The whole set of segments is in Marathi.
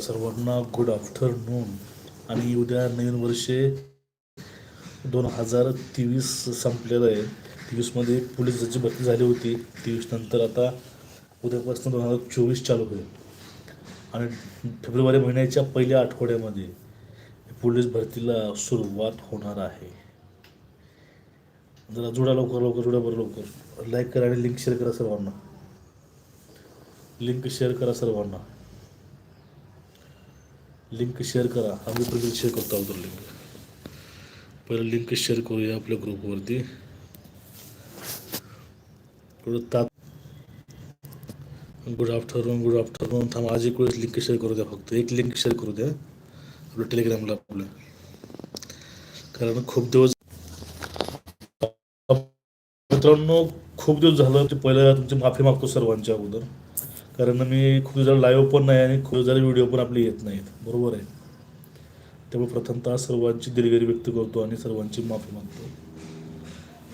सर्वांना गुड आफ्टरनून आणि उद्या नवीन वर्षे दोन हजार तेवीस संपलेलं आहे. तेवीसमध्ये पोलिसाची भरती झाली होती. तेवीस नंतर आता उद्यापासून दोन हजार चोवीस चालू होईल. आणि फेब्रुवारी महिन्याच्या पहिल्या आठवड्यामध्ये पोलीस भरतीला सुरुवात होणार आहे. जरा जुडा लवकर लवकर जुडा बरं लवकर. लाईक करा आणि लिंक शेअर करा सर्वांना. लिंक शेअर करा सर्वांना. लिंक शेअर करा. आम्ही पण शेअर करतो अगोदर लिंक पहिलं लिंक शेअर करूया आपल्या ग्रुपवरती थोडं तात गुड आफ्टरनून गुड आफ्टरनून थांब आज एक वेळेस लिंक शेअर करू द्या फक्त. एक लिंक शेअर करू द्या आपलं टेलिग्रामला आपलं. कारण खूप दिवस मित्रांनो खूप दिवस झालं ते पहिल्या तुमची माफी मागतो सर्वांच्या अगोदर. कारण मी खूप दिवस लाईव्ह पण नाही आणि खूप जरा व्हिडिओ पण आपले येत नाहीत. बरोबर आहे. त्यामुळे प्रथमतः सर्वांची दिलगिरी व्यक्त करतो आणि सर्वांची माफी मागतो.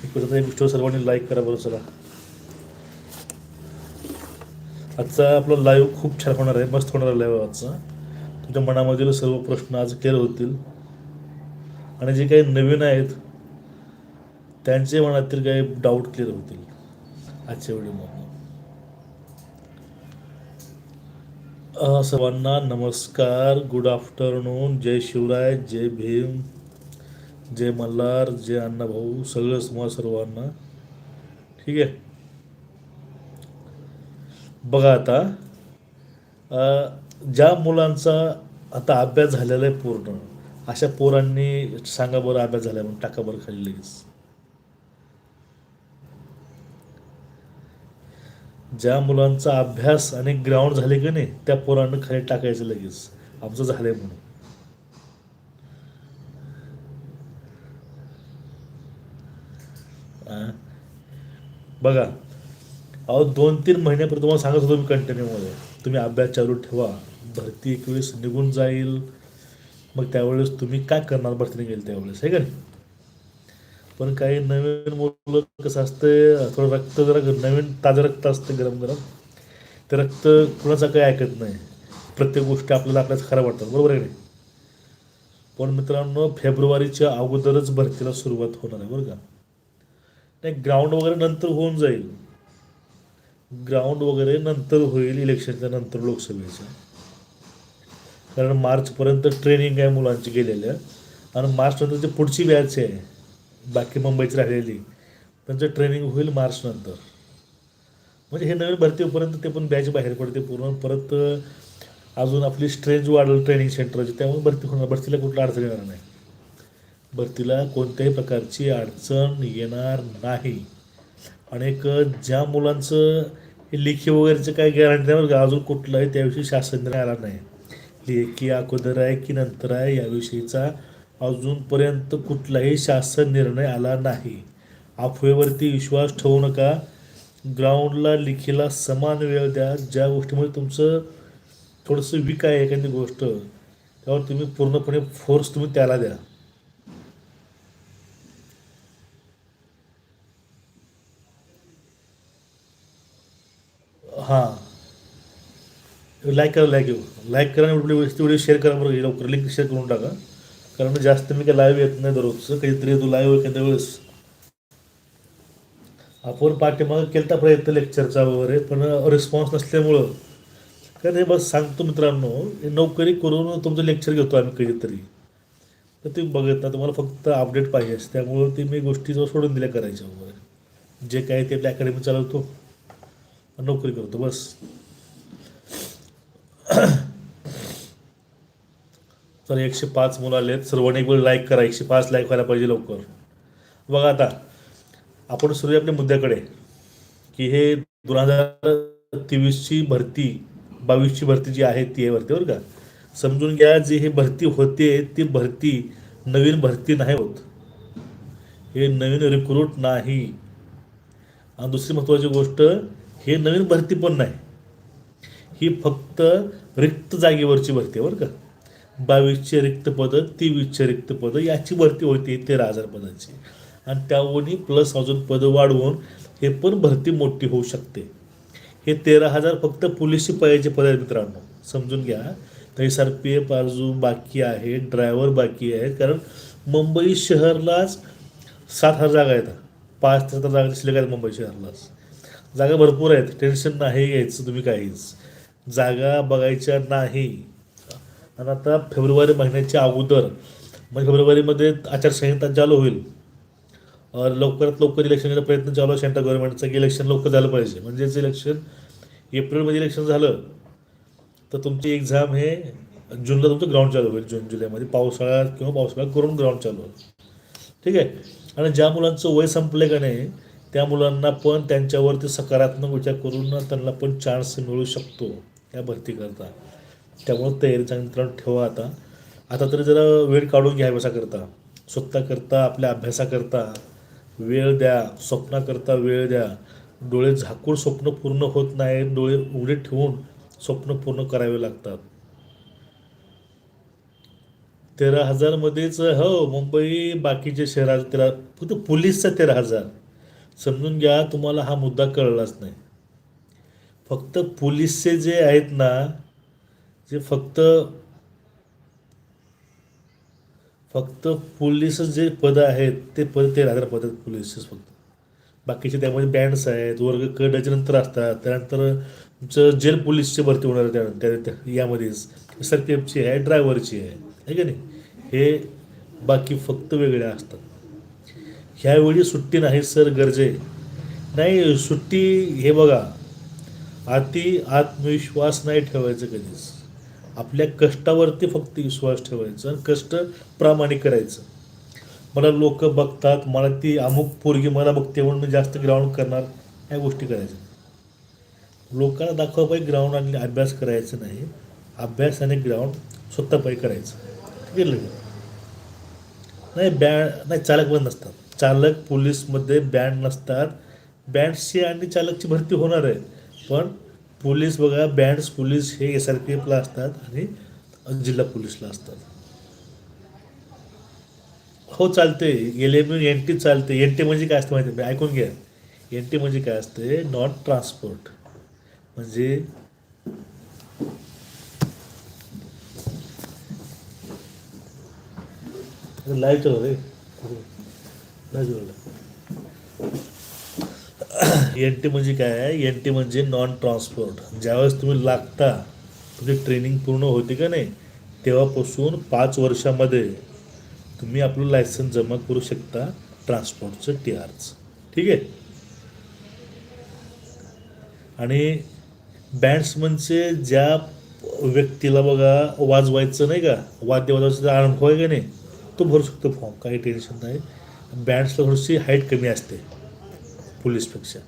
एक या गोष्टीवर सर्वांनी लाईक करा बरं चला. आजचा आपला लाईव्ह खूप छान होणार आहे. मस्त होणार आहे लाईव्ह आजचा. तुमच्या मनामधील सर्व प्रश्न आज क्लिअर होतील. आणि जे काही नवीन आहेत त्यांचे मनातील काही डाऊट क्लिअर होतील. आजच्या व्हिडिओमध्ये सर्वांना नमस्कार. गुड आफ्टरनून जय शिवराय जय भीम जय मल्हार जय अण्णाभाऊ सगळं समाज सर्वांना. ठीक आहे? बघा आता ज्या मुलांचा आता अभ्यास झालेला आहे पूर्ण अशा पोरांनी सांगा बरं अभ्यास झाला म्हणून टाका बरं खाली लगेच. ज्या मुलांचा अभ्यास आणि ग्राउंड झाले की नाही त्या पोरांना खाली टाकायचं लगेच. आमचं झालंय म्हणून. बघा अहो दोन तीन महिन्यापूर्वी तुम्हाला सांगत होतो मी कंटिन्यूमध्ये. तुम्ही अभ्यास चालू ठेवा. भरती एक वेळेस निघून जाईल. मग त्यावेळेस तुम्ही काय करणार भरती निघेल त्यावेळेस? आहे का नाही? पण काही नवीन मुलं कसं असतं थोडं रक्त जरा नवीन ताजं रक्त असतं गरम गरम. ते रक्त कुणाचं काही ऐकत नाही. प्रत्येक गोष्टी आपल्याला आपल्याच खराब वाटतात बरोबर आहे पण मित्रांनो फेब्रुवारीच्या अगोदरच भरतीला सुरुवात होणार आहे बरं का? नाही ग्राउंड वगैरे नंतर होऊन जाईल. ग्राउंड वगैरे नंतर होईल इलेक्शनच्या नंतर लोकसभेच्या कारण मार्चपर्यंत ट्रेनिंग आहे मुलांची गेलेल्या. आणि मार्च नंतर जे पुढची बॅच आहे बाकी मुंबईची राहिलेली. त्यांचं ट्रेनिंग होईल मार्चनंतर म्हणजे हे नवीन भरती होईपर्यंत ते पण बॅच बाहेर पडते पूर्ण. परत अजून आपली स्ट्रेंज वाढेल ट्रेनिंग सेंटरची त्यामुळे भरती होणार. भरतीला कुठलं अडचण येणार नाही. भरतीला कोणत्याही प्रकारची अडचण येणार नाही. आणि एक ज्या मुलांचं हे लेखी वगैरेचं काही गॅरंटी नाही बरं अजून कुठलाही त्याविषयी शासन आला नाही. लेखी अगोदर आहे की नंतर आहे याविषयीचा अजूनपर्यंत कुठलाही शासन निर्णय आला नाही. अफवेवरती विश्वास ठेवू नका. ग्राउंडला लिखीला समान वेळ द्या. ज्या गोष्टीमुळे तुमचं थोडंसं वीक आहे एखादी गोष्ट त्यावर तुम्ही पूर्णपणे फोर्स तुम्ही त्याला द्या. हां. लाईक करा लाईक येऊ. लाईक करा आणि व्हिडिओ व्हिडिओ शेअर करा बरं हे लवकर. लिंक शेअर करून टाका. कारण म्हणजे जास्त मी काय लाईव्ह येत नाही दररोजचं. काहीतरी येतो लाईव्ह एखाद्या वेळेस. आपण पाठीमागं केलता प्रयत्न लेक्चरचा वगैरे पण रिस्पॉन्स नसल्यामुळं. कारण हे बस सांगतो मित्रांनो हे नोकरी करून तुमचं लेक्चर घेतो आम्ही कधीतरी. तर ते बघत ना तुम्हाला फक्त अपडेट पाहिजे त्यामुळं ते मी गोष्टी जवळ सोडून दिल्या करायच्या वगैरे. जे काय ते आपल्या अकॅडमी चालवतो. नोकरी करतो बस. तर एकशे पाच मुलं आले आहेत सर्वांनी एक वेळ लाईक करा. एकशे पाच लाईक व्हायला पाहिजे लवकर. बघा आता आपण सुरू आपल्या मुद्द्याकडे. की हे दोन हजार तेवीसची भरती बावीसची भरती जी आहे ती आहे भरती बरं का? समजून घ्या जी हे भरती होते ती भरती नवीन भरती नाही होत. हे नवीन रिक्रूट नाही. आणि दुसरी महत्त्वाची गोष्ट हे नवीन भरती पण नाही. ही फक्त रिक्त जागेवरची भरती आहे बरं का? बावीसचे रिक्त पदं तेवीसचे रिक्त पदं याची भरती होती तेरा हजार पदांची आणि त्याहूनही प्लस अजून पदं वाढवून हे पण भरती मोठी होऊ शकते. हे तेरा हजार फक्त पोलीस शिपायाचे पद आहेत मित्रांनो. समजून घ्या. तर एस आर पी एफ अजून बाकी आहे ड्रायव्हर बाकी आहेत कारण मुंबई शहरलाच सात हजार जागा आहेत. पाच ते सात जागा शिल्लक आहेत मुंबई शहरलाच. जागा भरपूर आहेत. टेन्शन नाही घ्यायचं तुम्ही काहीच. जागा बघायच्या नाही. आणि आता फेब्रुवारी महिन्याच्या अगोदर म्हणजे फेब्रुवारीमध्ये आचारसंहिता चालू होईल. लवकरात लवकर इलेक्शनचा प्रयत्न चालू आहे सेंट्रल गव्हर्नमेंटचा की इलेक्शन लवकर झालं पाहिजे. म्हणजेच इलेक्शन एप्रिलमध्ये इलेक्शन झालं तर तुमची एक्झाम हे जूनला तुमचं ग्राउंड चालू होईल जून जुलैमध्ये. पावसाळ्यात किंवा पावसाळ्यात करून ग्राउंड चालू होईल. ठीक आहे? आणि ज्या मुलांचं वय संपलं का नाही त्या मुलांना पण त्यांच्यावरती सकारात्मक विचार करून त्यांना पण चान्स मिळू शकतो या भरतीकरता त्यामुळे तयारीचा चांगली मित्रांनो ठेवा आता. आता तरी जरा वेळ काढून घ्या अभ्यासाकरता. स्वतःकरता आपल्या अभ्यासाकरता. वेळ द्या स्वप्नाकरता वेळ द्या. डोळे झाकून स्वप्न पूर्ण होत नाही डोळे उघडे ठेवून स्वप्न पूर्ण करावे लागतात. तेरा हजारमध्येच हो मुंबई बाकीचे शहरात तेरा फक्त पोलीसचा तेरा हजार. समजून घ्या तुम्हाला हा मुद्दा कळलाच नाही. फक्त पोलीसचे जे आहेत ना जे फक्त फक्त पोलीस जे पद आहेत ते पद ते राहतात पद आहेत फक्त. बाकीचे त्यामध्ये बँड्स आहेत वर्ग क नंतर असतात त्यानंतर तुमचं जेल पोलीसची भरती होणार आहे त्यानंतर त्या- यामध्येच. एस आर पी एफची आहे ड्रायव्हरची आहे आहे का नाही? हे बाकी फक्त वेगळे असतात. ह्यावेळी सुट्टी नाही सर गरजे. नाही सुट्टी हे बघा अति आत्मविश्वास नाही ठेवायचं कधीच. आपल्या कष्टावरती फक्त विश्वास ठेवायचा आणि कष्ट प्रामाणिक करायचं. मला लोक बघतात मला ती अमुक पोरगी मला बघते म्हणून मी जास्त ग्राउंड करणार ह्या गोष्टी करायच्या. लोकांना दाखवा पाहिजे ग्राउंड आणि अभ्यास करायचं नाही. अभ्यास आणि ग्राउंड स्वतः पाहिजे करायचं. गेलं का? नाही बँड नाही चालक पण नसतात. चालक पोलीसमध्ये बँड नसतात. बँडची आणि चालकची भरती होणार आहे. पण पोलीस बघा बँड्स पोलीस हे एस आर पी एफला असतात आणि जिल्हा पोलीसला असतात. हो चालते गेले मी एन टी चालते एन टी म्हणजे काय असतं माहिती आहे? ऐकून घ्या. एन टी म्हणजे काय असते? नॉट ट्रान्सपोर्ट म्हणजे लाईव्ह चलो रे लाईव्ह एन टी म्हणजे काय आहे? एन टी म्हणजे नॉन ट्रान्सपोर्ट ज्यावेळेस तुम्ही लागता तुमची ट्रेनिंग पूर्ण होते का नाही तेव्हापासून पाच वर्षामध्ये तुम्ही आपलं लायसन्स जमा करू शकता ट्रान्सपोर्टचं टी आरचं ठीक आहे? आणि बँड्समनचे ज्या व्यक्तीला बघा वाजवायचं नाही का वाद्य वाजवायचं आरंभ आहे का नाही तो भरू शकतो फॉर्म काही टेन्शन नाही. बँड्सला थोडीशी हाईट कमी असते. पोलीसपेक्षा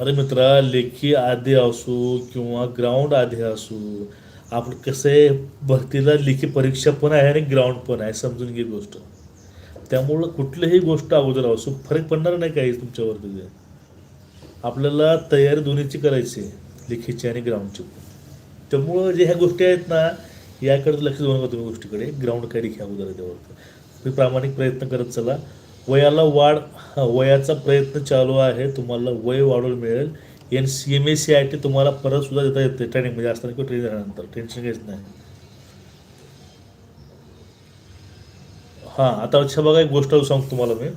अरे मित्रा लेखी आधी असू किंवा ग्राउंड आधी असू आपण कसं आहे भरतीला लेखी परीक्षा पण आहे आणि ग्राउंड पण आहे समजून घे गोष्ट. त्यामुळं कुठलीही गोष्ट अगोदर असू फरक पडणार नाही काही तुमच्यावरती. ते आपल्याला तयारी दोन्हीची करायची आहे. लेखीची आणि ग्राउंडची त्यामुळं जे ह्या गोष्टी आहेत ना याकडे लक्ष देऊ नका तुम्ही गोष्टीकडे. ग्राउंड काय लिखी अगोदर त्यावर तुम्ही प्रामाणिक प्रयत्न करत चला. वयाला वाढ वयाचा प्रयत्न चालू आहे. तुम्हाला वय वाढून मिळेल. N C M S C I T तुम्हाला परत सुद्धा देता येते. ट्रेनिंग म्हणजे असताना किंवा ट्रेनिंग झाल्यानंतर. टेन्शन घ्यायचं नाही. हां आता अच्छा बघा एक गोष्ट सांगतो तुम्हाला मी.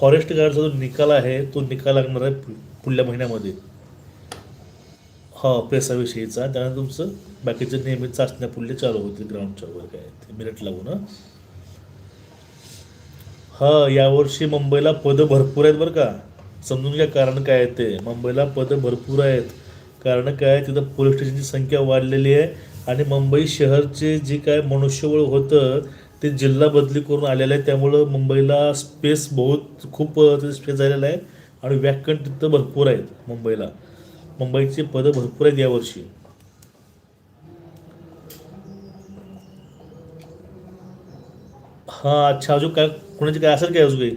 फॉरेस्ट गार्डचा जो निकाल आहे तो निकाल लागणार आहे पु- पुढल्या महिन्यामध्ये. हा पेसाविषयीचा त्यानंतर तुमचं बाकीचं नियमित चाचण्या पुढले चालू होतील ग्राउंडच्या वगैरे काय ते मिनिट लागून हा. यावर्षी मुंबईला पदं भरपूर आहेत बरं का. समजून घ्या कारण काय आहे ते. मुंबईला पदं भरपूर आहेत. कारण काय आहे, तिथं पोलीस स्टेशनची संख्या वाढलेली आहे आणि मुंबई शहरचे जे काय मनुष्यबळ होतं ते जिल्हा बदली करून आलेलं आहे. त्यामुळं मुंबईला स्पेस बहुत खूप स्पेस झालेला आहे आणि व्याकरण तिथं भरपूर आहेत मुंबईला. मुंबईची पदं भरपूर आहेत यावर्षी. हां अच्छा अजून काय कोणाची काय असेल काय अजून काही?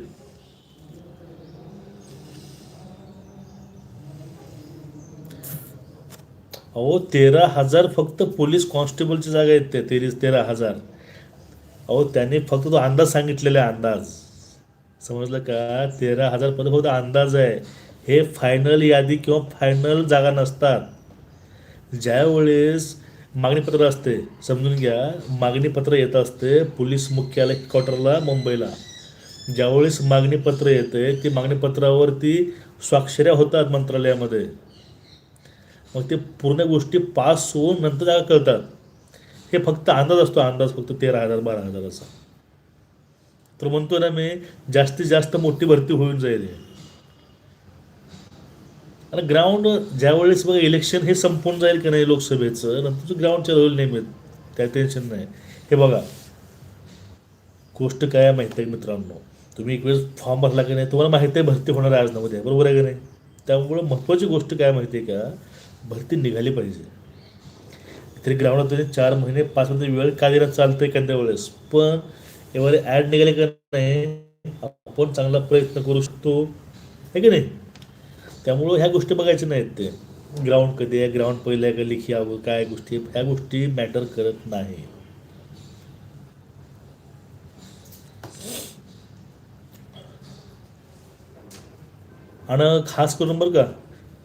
अहो तेरा हजार फक्त पोलीस कॉन्स्टेबलची जागा आहेत त्या तेरीस तेरा हजार. अहो त्याने फक्त तो अंदाज सांगितलेला आहे अंदाज. समजलं का? तेरा हजार पद फक्त अंदाज आहे. हे फायनल यादी किंवा फायनल जागा नसतात. ज्यावेळेस मागणीपत्र असते समजून घ्या मागणीपत्र येत असते पोलीस मुख्यालय क्वार्टरला मुंबईला. ज्यावेळेस मागणीपत्र येते ती मागणीपत्रावरती स्वाक्षऱ्या होतात मंत्रालयामध्ये. मग ते पूर्ण गोष्टी पास होऊन नंतर जागा कळतात. हे फक्त अंदाज असतो अंदाज फक्त तेरा हजार बारा हजाराचा. तर म्हणतो ना मी जास्तीत जास्त मोठी भरती होऊन जाईल आणि ग्राउंड ज्यावेळेस बघा इलेक्शन हे संपून जाईल की नाही लोकसभेचं नंतर ग्राउंड रोल नेहमीत काय टेन्शन नाही. हे बघा. गोष्ट काय आहे माहिती आहे मित्रांनो? तुम्ही एक वेळेस फॉर्म भरला की नाही तुम्हाला माहिती आहे भरती होणार आहे आज ना बरोबर आहे की नाही? त्यामुळं महत्त्वाची गोष्ट काय माहिती आहे का? भरती निघाली पाहिजे. तरी ग्राउंडात तुम्ही चार महिने पाच महिने वेळ का देण्यात चालतं एखाद्या वेळेस? पण एवढे ॲड निघाले का नाही आपण चांगला प्रयत्न करू शकतो. आहे की नाही? त्यामुळं ह्या गोष्टी बघायच्या नाहीत ते. ग्राउंड कधी आहे? ग्राउंड पहिलं आहे का लिखी हवं काय गोष्टी? ह्या गोष्टी मॅटर करत नाही. आणि खास करून बरं का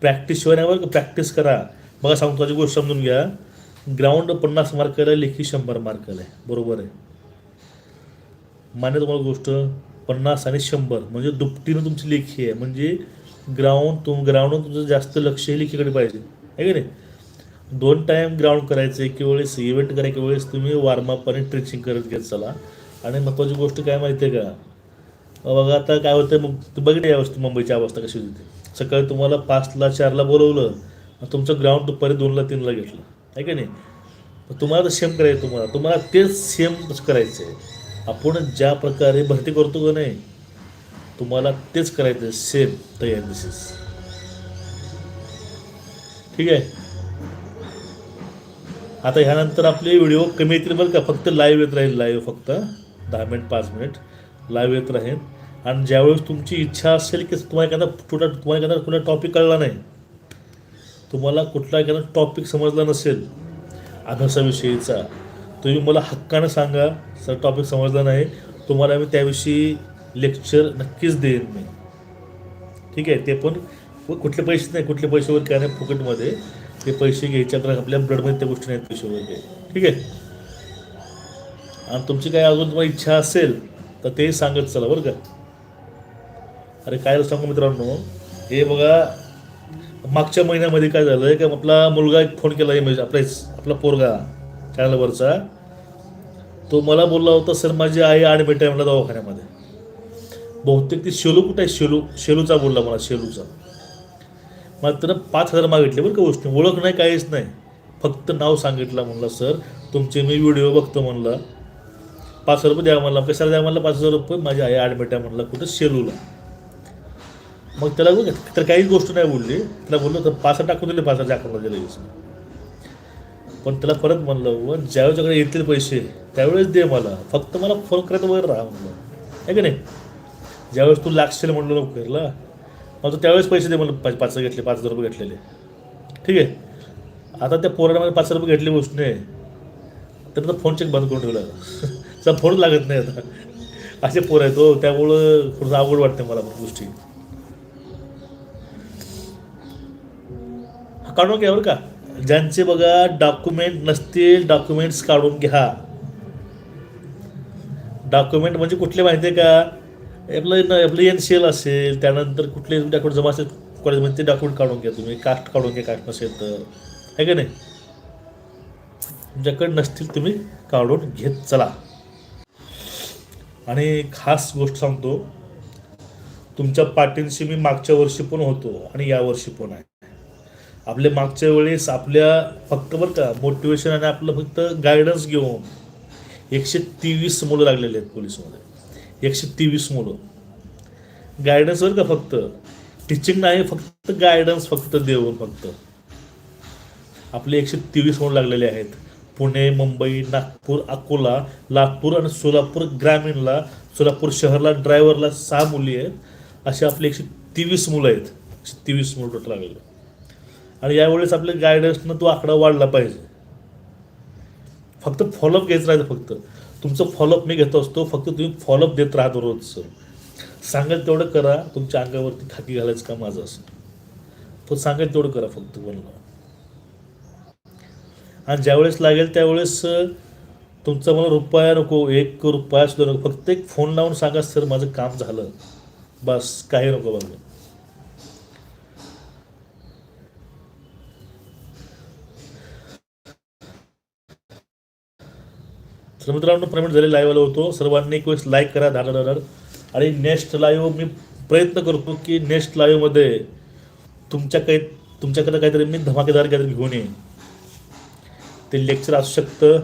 प्रॅक्टिस शिवाय नाही बरं का प्रॅक्टिस करा. बघा सांगतो त्याची गोष्ट समजून घ्या. ग्राउंड पन्नास मार्काला लेखी शंभर मार्काला आहे बरोबर आहे. मान्य तुम्हाला गोष्ट? पन्नास आणि शंभर. म्हणजे दुपटीनं तुमची लेखी आहे. म्हणजे ग्राउंड तुम ग्राउंडवर तुमचं जास्त लक्ष हे लेखीकडे पाहिजे. आहे की नाही? दोन टाईम ग्राउंड करायचं एक वेळेस इव्हेंट करायच्या वेळेस तुम्ही वॉर्मअप आणि ट्रेचिंग करत घेत चला. आणि महत्त्वाची गोष्ट काय माहिती आहे का बघा आता काय होतं मग तू या वस्तू मुंबईची अवस्था कशी होती. सकाळी तुम्हाला पाचला चारला बोलवलं तुमचं ग्राउंड दुपारी दोनला तीनला घेतलं. आहे का नाही? मग तुम्हाला तर सेम करायचं तुम्हाला. तुम्हाला तेच सेम करायचं आहे आपण ज्या प्रकारे भरती करतो का नाही तुम्हाला तेच करायचं सेम तयार दिसेस ठीक आहे? आता ह्यानंतर आपले व्हिडिओ कमी येतील बरं का? फक्त लाईव्ह येत राहील लाईव्ह फक्त. दहा मिनिट पाच मिनिट. लाईव्ह येत राहील. आणि ज्यावेळेस तुमची इच्छा असेल की तुम्हाला एखादा छोटा तुम्हाला एखादा कुठला टॉपिक कळला नाही तुम्हाला कुठला एखादा टॉपिक समजला नसेल अभ्यासाविषयीचा तुम्ही मला हक्कानं सांगा सर टॉपिक समजला नाही तुम्हाला मी त्याविषयी लेक्चर नक्कीच देईन मी. ठीक आहे ते पण कुठले पैसे नाही कुठले पैसे वगैरे काय नाही फुकटमध्ये. ते पैसे घ्यायच्या तर आपल्या ब्लडमध्ये त्या गोष्टी नाहीत पैसे वगैरे ठीक आहे? आणि तुमची काय अजून तुम्हाला इच्छा असेल तर ते सांगत चला बरं का. अरे काय सांगू मित्रांनो हे बघा मागच्या महिन्यामध्ये काय झालं की आपला मुलगा एक फोन केला इमेज आपला आपला पोरगा चॅनलवरचा तो मला बोलला होता सर माझी आई ॲडमिट आहे मला दवाखान्यामध्ये. बहुतेक ते शेलू कुठं आहे? शेलू शेलूचा बोलला मला शेलूचा मला त्यानं पाच हजार मागितले बरं का गोष्टी. ओळख नाही काहीच नाही. फक्त नाव सांगितलं म्हणलं सर तुमचे मी व्हिडिओ बघतो म्हणलं. पाच हजार रुपये द्या म्हणला. कशाला द्या म्हणलं? पाच हजार रुपये माझी आई ॲडमिट आहे म्हणलं कुठं? शेलूला मग त्याला बघ तर काहीच गोष्ट नाही बोलली. त्याला बोललो तर पाच हजार टाकून दिले पाच हजार अकाउंटला दिले. पण त्याला परत म्हणलं व ज्यावेळेस येतील पैसे त्यावेळेस दे मला. फक्त मला फोन करत वगैरे राहा म्हणलं. आहे की नाही? ज्यावेळेस तू लागशील म्हणलं लवकरला मग तू त्यावेळेस पैसे दे म्हणलं पाच पाच घेतले पाच हजार रुपये घेतलेले. ठीक आहे? आता त्या पोरामध्ये पाच हजार रुपये घेतले गोष्ट नाही तर फोन चेक बंद करून ठेवला. तर फोन लागत नाही आता. असे पोर आहेत तो त्यामुळं थोडंसं आवड वाटते मला गोष्टी. काढून घ्या बरं का. ज्यांचे बघा डॉक्युमेंट नसतील डॉक्युमेंट्स काढून घ्या. डॉक्युमेंट म्हणजे कुठले माहिती आहे का? आपलं न- आपलं एन सी एल असेल त्यानंतर कुठले डॉक्युमेंट जमा असेल कॉलेजमध्ये ते डॉक्युमेंट काढून घ्या तुम्ही कास्ट काढून घ्या कास्ट नसेल तर. आहे का नाही? तुमच्याकडे नसतील तुम्ही काढून घेत चला. आणि खास गोष्ट सांगतो तुमच्या पाठींशी मी मागच्या वर्षी पण होतो आणि या वर्षी पण आहे. आपल्या मागच्या वेळेस आपल्या फक्त बरं का मोटिवेशन आणि आपलं फक्त गायडन्स घेऊन एकशे तेवीस मुलं लागलेले आहेत पोलीसमध्ये एकशे तेवीस मुलं. गायडन्स बरं का फक्त? टीचिंग नाही फक्त गायडन्स फक्त देऊन फक्त. आपले एकशे तेवीस मुलं लागलेले आहेत. पुणे मुंबई नागपूर अकोला लातूर आणि सोलापूर ग्रामीणला सोलापूर शहरला ड्रायव्हरला सहा मुली आहेत. असे आपले एकशे तेवीस मुलं आहेत. एकशे तेवीस मुलं टोटल लागलेले. आणि यावेळेस आपल्या गायडन्सनं तो आकडा वाढला पाहिजे. फक्त फॉलोअप घ्यायचं राहायचं फक्त. तुमचं फॉलोअप मी घेत असतो फक्त तुम्ही फॉलोअप देत राहा रोजचं सांगेल तेवढं करा तुमच्या अंगावरती खाकी घालायचं का माझं असं तो सांगेल तेवढं करा फक्त बोलणं. आणि ज्यावेळेस लागेल त्यावेळेस तुमचा मला रुपया नको एक रुपया सुद्धा नको. फक्त एक फोन लावून सांगा सर माझं काम झालं. बस काही नको बघ तर मित्रांनो पेमेंट झाले लाईव्हला होतो. सर्वांनी एक वेळेस लाईक करा धाडा धाडा आणि नेक्स्ट लाईव्ह मी प्रयत्न करतो की नेक्स्ट लाईव्हमध्ये तुमच्या काही तुमच्याकडे काहीतरी मी धमाकेदार काहीतरी घेऊन येईन. ते लेक्चर असू शकतं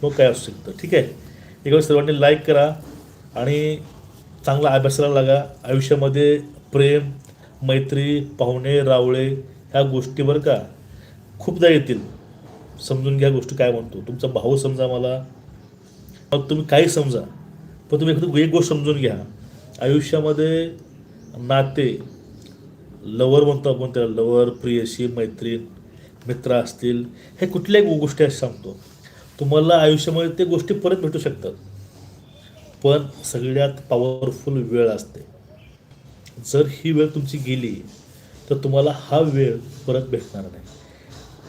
किंवा काय असू शकतं. ठीक आहे? एक वेळेस सर्वांनी लाईक करा आणि चांगला अभ्यासाला लागा. आयुष्यामध्ये प्रेम मैत्री पाहुणे रावळे ह्या गोष्टी बरं का खूपदा येतील. समजून घ्या गोष्टी काय म्हणतो. तुमचा भाऊ समजा मला मग तुम्ही काही समजा पण तुम्ही एखादी एक गोष्ट समजून घ्या. आयुष्यामध्ये नाते लवर म्हणतो आपण त्याला लवर प्रियशी मैत्रीण मित्र असतील हे कुठल्याही गोष्टी असं सांगतो. तुम्हाला आयुष्यामध्ये ते गोष्टी परत भेटू शकतात. पण सगळ्यात पॉवरफुल वेळ असते. जर ही वेळ तुमची गेली तर तुम्हाला हा वेळ परत भेटणार नाही.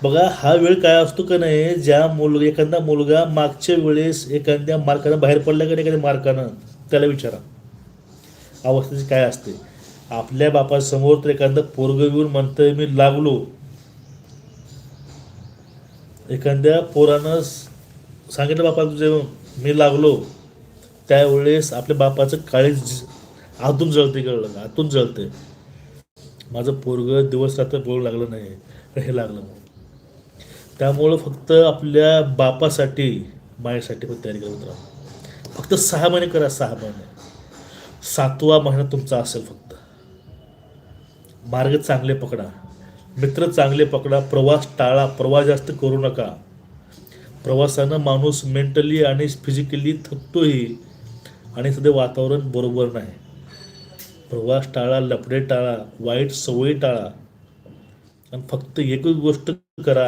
बघा हा वेळ काय असतो का नाही ज्या मुल एखादा मुलगा मागच्या वेळेस एखाद्या मार्कानं बाहेर पडला का नाही एखाद्या मार्कानं त्याला विचारा. अवस्थेची काय असते? आपल्या बापासमोर तर एखादं पोरग येऊन म्हणतंय मी लागलो. एखाद्या पोरानं सांगितलं बापा जेव्हा मी लागलो. त्यावेळेस आपल्या बापाचं काळीज आतून जळते कळलं आतून जळते माझं पोरग दिवस रात्र बोलू लागलं नाही. हे लागलं म्हणून त्यामुळं फक्त आपल्या बापासाठी मायासाठी पण तयारी करत राहा. फक्त सहा महिने करा सहा महिने. सातवा महिना तुमचा असेल फक्त. मार्ग चांगले पकडा. मित्र चांगले पकडा. प्रवास टाळा. प्रवास जास्त करू नका. प्रवासानं माणूस मेंटली आणि फिजिकली थकतोही आणि सध्या वातावरण बरोबर नाही. प्रवास टाळा लफडे टाळा वाईट सवयी टाळा. आणि फक्त एकच गोष्ट करा.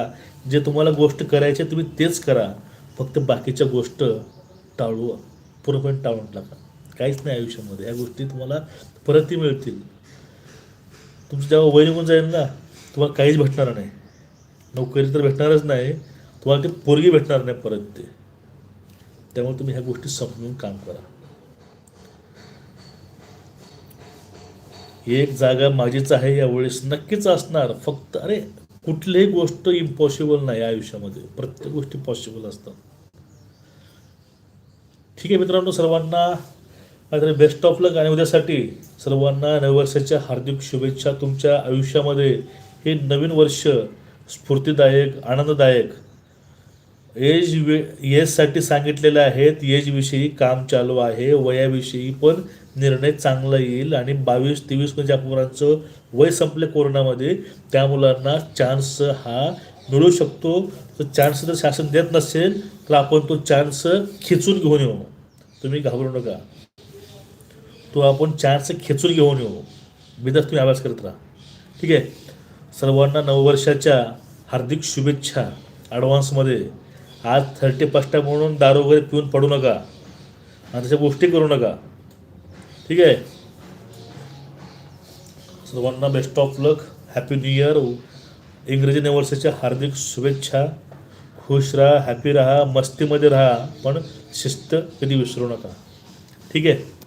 जे तुम्हाला गोष्ट करायची तुम्ही तेच करा. फक्त बाकीच्या गोष्ट टाळू पूर्णपणे टाळून टाका. काहीच नाही आयुष्यामध्ये. या गोष्टी तुम्हाला परतही मिळतील. तुमचं जेव्हा वय निघून जाईल ना तुम्हाला काहीच भेटणार नाही. नोकरी तर भेटणारच नाही. तुम्हाला ते पोरगी भेटणार नाही परत ते. त्यामुळे तुम्ही ह्या गोष्टी समजून काम करा. एक जागा माझीच आहे यावेळेस नक्कीच असणार. फक्त अरे कुठलीही गोष्ट इम्पॉसिबल नाही आयुष्यामध्ये. प्रत्येक गोष्टी पॉसिबल असतात. ठीक आहे मित्रांनो सर्वांना काहीतरी बेस्ट ऑफ लक आणि उद्यासाठी सर्वांना नववर्षाच्या हार्दिक शुभेच्छा. तुमच्या आयुष्यामध्ये हे नवीन वर्ष स्फूर्तीदायक आनंददायक एज वे एजसाठी सांगितलेले आहेत. एजविषयी काम चालू आहे वयाविषयी पण निर्णय चांगला येईल आणि बावीस तेवीस म्हणजे ज्या मुलांचं वय संपले कोरोनामध्ये त्या मुलांना चान्स हा मिळू शकतो. तर चान्स जर शासन देत नसेल तर आपण तो चान्स खेचून घेऊन येऊ. तुम्ही घाबरू नका. तो आपण चान्स खेचून घेऊन येऊ. बिदास तुम्ही अभ्यास करत राहा. ठीक आहे? सर्वांना नववर्षाच्या हार्दिक शुभेच्छा ॲडव्हान्समध्ये आज थर्टी फर्स्ट म्हणून दारू वगैरे पिऊन पडू नका. आणि तशा गोष्टी करू नका. ठीक आहे. सर्वांना best of luck happy new year इंग्रजी नववर्षाच्या हार्दिक शुभेच्छा. खुश राहा हॅपी राहा मस्तीमध्ये राहा पण शिस्त कधी विसरू नका. ठीक आहे.